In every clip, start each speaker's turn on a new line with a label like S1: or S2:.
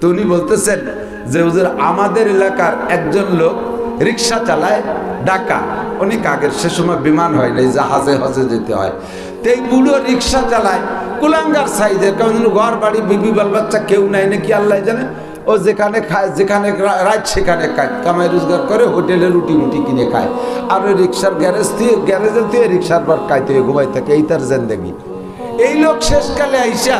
S1: তো উনি বলতেছেন যে, হুজুর, আমাদের এলাকার একজন লোক রিক্সা চালায় ঢাকা অনেক আগের সে সময় বিমান হয় নাই, জাহাজে হজে যেতে হয়। তো এই বুড়ো রিক্সা চালায়, কুলাঙ্গার সাইজের, কারণ ঘর বাড়ি, বিবি, বাল বাচ্চা কেউ নাই, নাকি আল্লাহ জানে? ও যেখানে খায়, যেখানে রাত সেখানে খায়, কামাই রোজগার করে হোটেলে রুটি মুটি কিনে খায়। আর ওই রিক্সার গ্যারেজ দিয়ে, গ্যারেজের দিয়ে রিক্সার পর খাইতে ঘুমাই থাকে, এই তার জেন্দেগি। এই লোক শেষকালে আইসা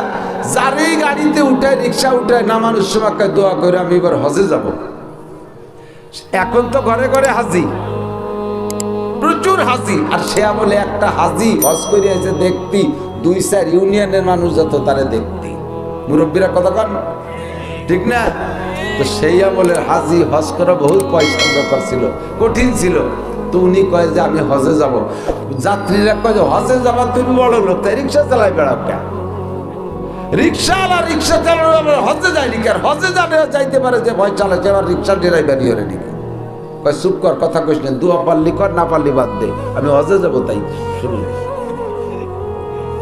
S1: যারই গাড়িতে উঠায় রিক্সা উঠায় নামানোর সময় দোয়া করে, আমি এবার হজে যাব। এখন তো ঘরে ঘরে হাজি। প্রচুর হাজি। আর সে বলে একটা হাজি হজ করে এসে দেখতি, দুই চার ইউনিয়নের মানুষ যত তারে দেখতি। মুরব্বীরা কথা কন। ঠিক না? তো সেই আমলের হাজি হজ করা বহুত পয়সার ব্যাপার ছিল, কঠিন ছিল। তো উনি কয় যে, আমি হজে যাব। যাত্রীরা কয় যে, হজে যাবার তুমি বড় লোক তাই রিক্সা চালাই কেন? রিক্সাওয়ালা রিক্সা চালানো হজে যায়নি কার হজে যাবে, যাইতে পারে যে ভয় চালাচ্ছে আবার রিক্সা ড্রাইভারই হরে নাকি? কয়, চুপ কর, কথা কইস না, দুয়া কর, না পারলি বাদ দে। আমি হজে যাব তাই শুনলে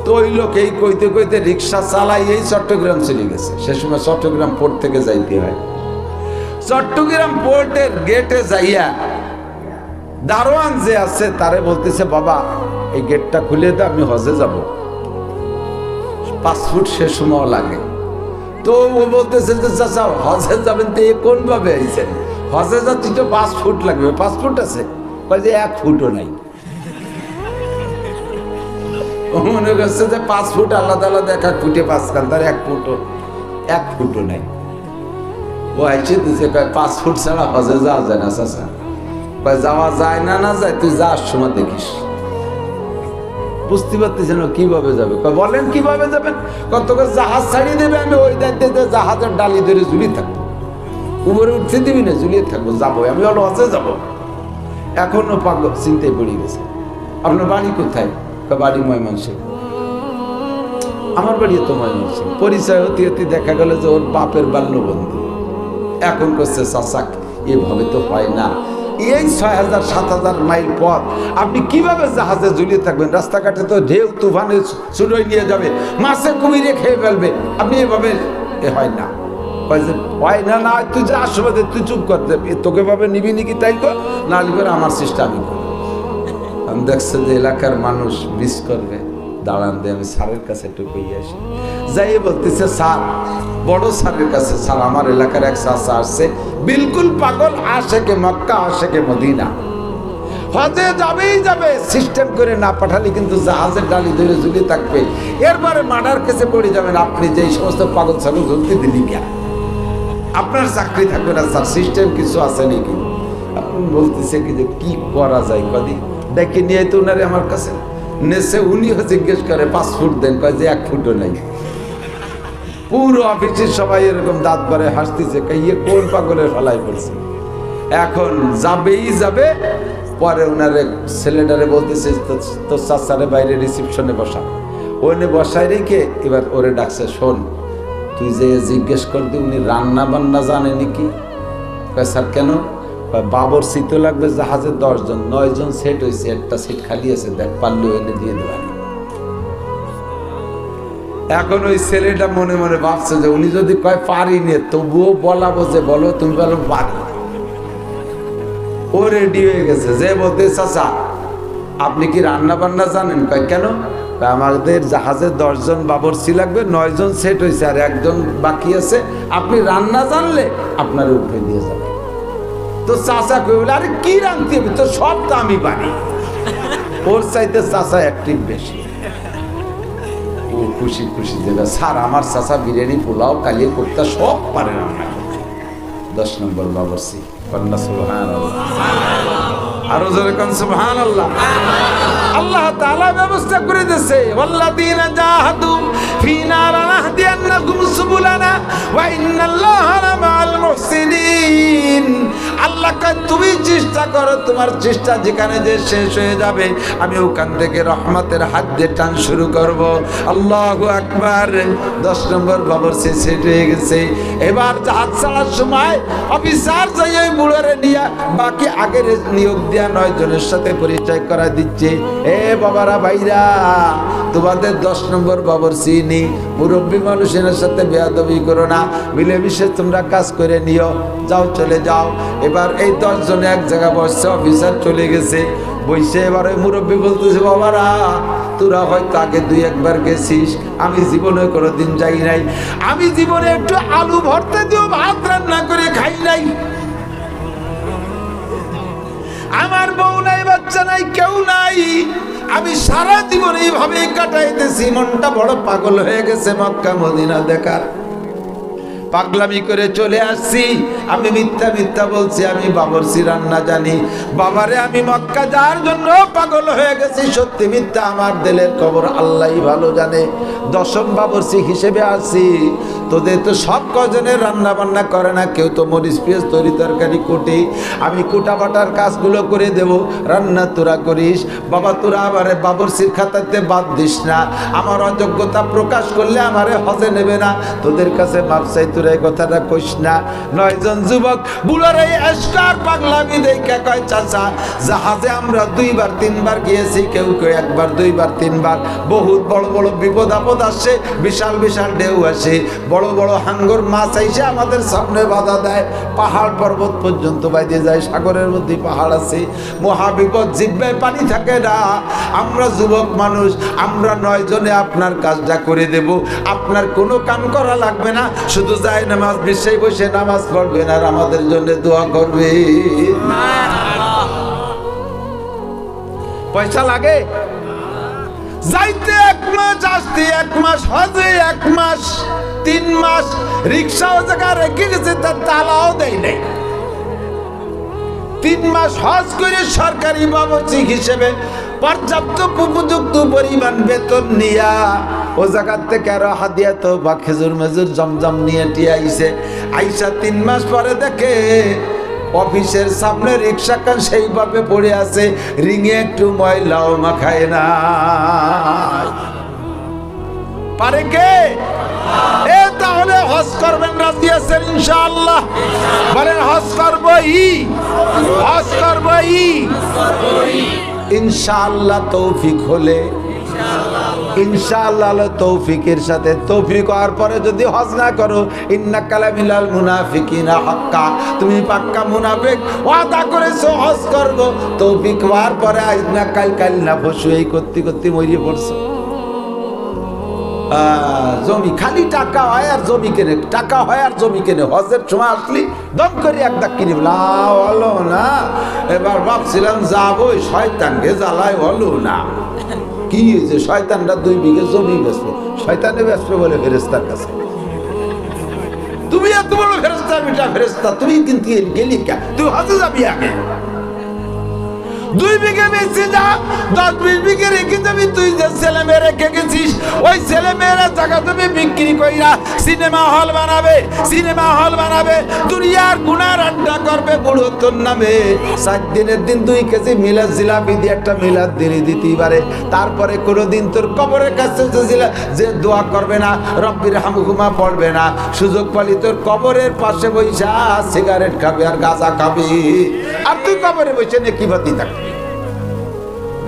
S1: তো ওই লোক এই কইতে কইতে রিক্সা চালাই এই চট্টগ্রাম চলে গেছে। সে সময় চট্টগ্রাম পোর্ট থেকে যাইতে হয়। চট্টগ্রাম পোর্টের গেটে যাইয়া দারোয়ান যে আছে, তারে বলতেছে, বাবা, এই গেটটা খুলে দে আমি হজে যাব। পাঁচ ফুট সে সময় লাগে। তো ও বলতেছে যে, চাচা, হজে যাবেন তো এ কোন ভাবে আইছেন? হজে যাচ্ছি তো পাঁচ ফুট লাগবে। পাঁচ ফুট আছে? যে, এক ফুটও নাই। মনে করছে যে, পাঁচ ফুট আলাদা আলাদা, এক এক ফুটে পাঁচ কান তার এক ফুটও এক ফুটও নাই। ও আইসে কয়, পাঁচ ফুট ছাড়া হজে যাওয়া যায় না, চাচা। যাওয়া যায় না না যায়, তুই যাওয়ার সময় দেখিস। বুঝতে পারতেছেন ও কীভাবে যাবে। বলেন কীভাবে যাবেন? কত জাহাজ ছাড়িয়ে দেবে, আমি ওই দায়িত্বে জাহাজের ডালি ধরে ঝুলিয়ে থাকব। উপরে উঠতে দিবি না, ঝুলিয়ে থাকব, যাব। আমি হলো হজে যাব। এখনও পাগল, চিন্তায় পড়ে গেছে। আপনার বাড়ি কোথায়? বাড়ি ময়মনসিং আমার বাড়ি তো ময়মনসিং পরিচয় হতে হতে দেখা গেল যে ওর বাপের বাল্যবন্ধু। এখন করছে চাচাক। এভাবে তো হয় না। এই ছয় হাজার, সাত হাজার মাইল পথ। আপনি কীভাবে জাহাজে ঝুলিয়ে থাকবেন? রাস্তাঘাটে তো ঢেউ, তুফানে চুলোয় নিয়ে যাবে। মাছে কুমিরে খেয়ে ফেলবে। আপনি এভাবে এ হয় না। হয় না না, তুই যা আসবে তুই চুপ করতে তোকে ভাবে নিবি নাকি তাই তো না আমার চেষ্টা আমি করব। দেখছে যে এলাকার মানুষ মিস করবে। দাঁড়ান দিয়ে আমি স্যারের কাছে একটু কইয়ে আসি। যাই বলতেছে, স্যার, বড় স্যারের কাছে, স্যার, আমার এলাকার এক চাষা আসছে। বিলকুল পাগল, আশেকে মক্কা, আশেকে মদিনা। হজে যাবেই যাবে সিস্টেম করে না পাঠালে কিন্তু জাহাজের ডালি ধরে ঝুলে থাকবে। এরপরে মার্ডার কেসে পড়ে যাবেন আপনি, যে সমস্ত পাগল ছাগল ধরতে দিলি কেন? আপনার চাকরি থাকবে না, স্যার সিস্টেম কিছু আছে নাকি? আপনি বলতেছে কি যে, কি করা যায়? কদি ডেকে নিয়ে তো উনারে আমার কাছে। নেসে উনিও জিজ্ঞেস করে, পাঁচ ফুট দেন, কয় যে এক ফুটও নাই। পুরো অফিসের সবাই এরকম দাঁত বারে হাসতেছে কাইয়ে কোন পাগলের ফলাই পড়ছে? এখন যাবেই যাবে, পরে ওনারে ছেলেটারে বলতেছে তোর চাচারে বাইরে রিসিপশনে বসা। ওনে বসায় রেখে এবার ওরে ডাকছে, শোন, তুই যে জিজ্ঞেস করতে উনি রান্না বান্না জানে নাকি? স্যার, কেন? বাবর সিটও লাগবে জাহাজে দশজন, নয়জন সেট হয়েছে একটা সিট খালি আছে, দেখ, পারলে এনে দিয়ে দেওয়া এখন ওই ছেলেটা মনে মনে ভাবছে যে উনি যদি কয় পারি নে, তবুও বলাবো যে বলো, তুমি বলো পারি। ও রেডি হয়ে গেছে, যে বলতে, চাচা, আপনি কি রান্না বান্না জানেন? কয়, কেন? আমাদের জাহাজে দশজন বাবরসি লাগবে, নয়জন সেট হয়েছে আর একজন বাকি আছে। আপনি রান্না জানলে আপনার উঠে দিয়ে যাবে। তো চাচা কই বলে আরে কি রাঁধতে হবে তোর সব তো আমি পারি ওর চাইতে চাচা অ্যাক্টিভ বেশি। ও খুশি খুশি দেবে স্যার, আমার চাচা বিরিয়ানি, পোলাও, কালিয়ে কোপ্তা সব পারে রান্না করতে। দশ নম্বর বাবরসি কন্যা সুবহান আরও আল্লাহ ব্যবস্থা করে আল্লাহ কয়, তুমি চেষ্টা করো, তোমার চেষ্টা যেখানে যে শেষ হয়ে যাবে, আমি ওখান থেকে রহমতের হাত দিয়ে টান শুরু করব। আল্লাহ আকবার। দশ নম্বর বাবর সেট হয়ে গেছে। এবার ছাড়ার সময় অফিসার যাই ওই বুড়োরে নিয়ে, বাকি আগের নিয়োগ দেওয়া নয় জনের সাথে পরিচয় করা দিচ্ছে। এ বাবারা, ভাইরা, তোমাদের দশ নম্বর বাবর চিনি মুরব্বী মানুষের সাথে বেয়াদবি করো না। মিলেমিশে তোমরা কাজ করে নিও। যাও, চলে যাও। এবার এই দশ জনে এক জায়গায় বসছে, অফিসার চলে গেছে। বইসে এবার ওই মুরব্বী বলতেছে, বাবারা, তোরা হয়তো আগে দুই একবার গেছিস। আমি জীবনে কোনোদিন যাই নাই। আমি জীবনে একটু আলু ভর্তা দিয়েও ভাত রান্না করে খাই নাই। নাই, কেউ নাই। আমি সারা জীবন এইভাবে কাটাইতেছি, মনটা বড় পাগল হয়ে গেছে মক্কা মদিনা দেখার। পাগলামি করে চলে আসছি। আমি মিথ্যা মিথ্যা বলছি, আমি বাবরসি রান্না জানি। বাবারে, আমি মক্কা যাওয়ার জন্য পাগল হয়ে গেছি। সত্যি মিথ্যা আমার দিলের খবর আল্লাহ ভালো জানে। দশম বাবরসি হিসেবে আসি তোদের তো সব কজনের রান্না বান্না করে না, কেউ তো মরিচ, পেঁয়াজ, তরি তরকারি, কোটে। আমি কুটা বাটার কাজগুলো করে দেব। রান্না তোরা করিস। বাবা, তোরা আমারে বাবরসির খাতাতে বাদ দিস না। আমার অযোগ্যতা প্রকাশ করলে আমারে হজে নেবে না। তোদের কাছে মাপ চাই তোরা কথাটা কইস না। নয়জন যুবক বুড়ার এই এস্টার পাগলামি দেখে কয় চাচা? জাহাজে আমরা দুইবার, তিনবার গিয়েছি, কেউ কেউ একবার, দুইবার, তিনবার। বহুত বড় বড় বিপদ আপদ আসে, বিশাল বিশাল ঢেউ আসে। বড় বড় হাঙ্গর মাছ আইসে আমাদের সামনে বাধা দেয়। পাহাড় পর্বত পর্যন্ত বাইরে যায়, সাগরের মধ্যে পাহাড় আছে। মহাবিপদ জিব্বায় পানি থাকে না। আমরা যুবক মানুষ, আমরা নয় জনে আপনার কাজটা করে দেব। আপনার কোনো কাম করা লাগবে না। শুধু যায় নামাজ বিশ্বে বসে নামাজ পড়বেন আর আমাদের জন্য দোয়া করবে। পয়সা লাগে? যাইতে এক মাস, আসতে এক মাস, হজে এক মাস, তিন মাস জায়গা রেখে গেছে, তার তালাও দেয় নাই। তিন মাস হজ করে সরকারি বাবচিক হিসেবে পর্যাপ্ত উপযুক্ত পরিমাণ বেতন নিয়া ও জায়গার থেকে আরও হাদিয়া তো বা খেজুর মেজুর জমজম নিয়ে টিয়ে আইসে আইসা তিন মাস পরে দেখে অফিসের সামনে রিক্সা কান সেইভাবে পড়ে আছে, রিঙে একটু ময়লাও মাখায় না। পারে কে? এ তাহলে হজ করবেন, রাজি আছেন ইনশাআল্লাহ? বলেন হজ করব ই হজ করব ই ইনশাআল্লাহ তৌফিক হলে ইনশাআল্লাহ তৌফিকের সাথে তৌফিক হওয়ার পরে যদি হজ না করো ইন্না কালামিলাল মুনাফিকিনা হাক্কা। তুমি পাক্কা মুনাফিক, ওয়াদা করেছ, হজ করব। তৌফিক হওয়ার পরে আজ না কাল কাল না পশু এই করতে করতে মরিয়ে পড়ছো। জমি খালি টাকা হয় আর জমি কেনে, টাকা হয় আর জমি কেনে। হজের সময় আসলি, দম করে এক দাগ কিনে হলো না। এবার ভাবছিলাম, যাব, শয়তানকে জ্বালায় হলো না। কি হয়েছে? শয়তানরা দুই বিঘে জমি বেসবে শয়তানে বেসবে বলে ফেরেস্তার কাছে। তুমি এত বড় ফেরেস্তা বেটা ফেরেস্তা তুমি কিন্তু গেলি কে? তুই হাজে যাবি আগে। দুই বিঘে বেশি যা, দশ বিশ বিঘে রেখে যাবি, তুই যে ছেলে মেয়ে রেখে গেছিস, ওই ছেলে মেয়েরা জায়গা তুমি বিক্রি কইরা সিনেমা হল বানাবে, সিনেমা হল বানাবে, দুনিয়ার গুনার আড্ডা করবে বুড়ো তোর নামে। সাত দিনের দিন দুই কেজি মিলাদ জিলাপি দিয়ে একটা মিলাদ দিনই দিতেই পারে। তারপরে কোনোদিন তোর কবরের কাছে যে দোয়া করবে না, রব্বির হামুকুমা পড়বে না। সুযোগ পালি তোর কবরের পাশে বইসা, সিগারেট খাবে আর গাঁজা খাবি। আর তুই কবরে বসে নাকি বাতি থাকবি?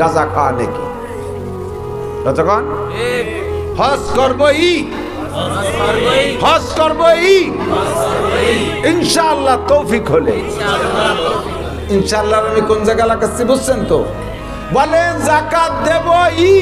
S1: গাঁজা খাওয়া নাকি? কতক্ষণ হজ করব ই। হজ করব তৌফিক হলে। ইনশাআল্লাহ আমি কোন জায়গা লাগাচ্ছি বুঝছেন তো? বলে জাকাত দেব ই।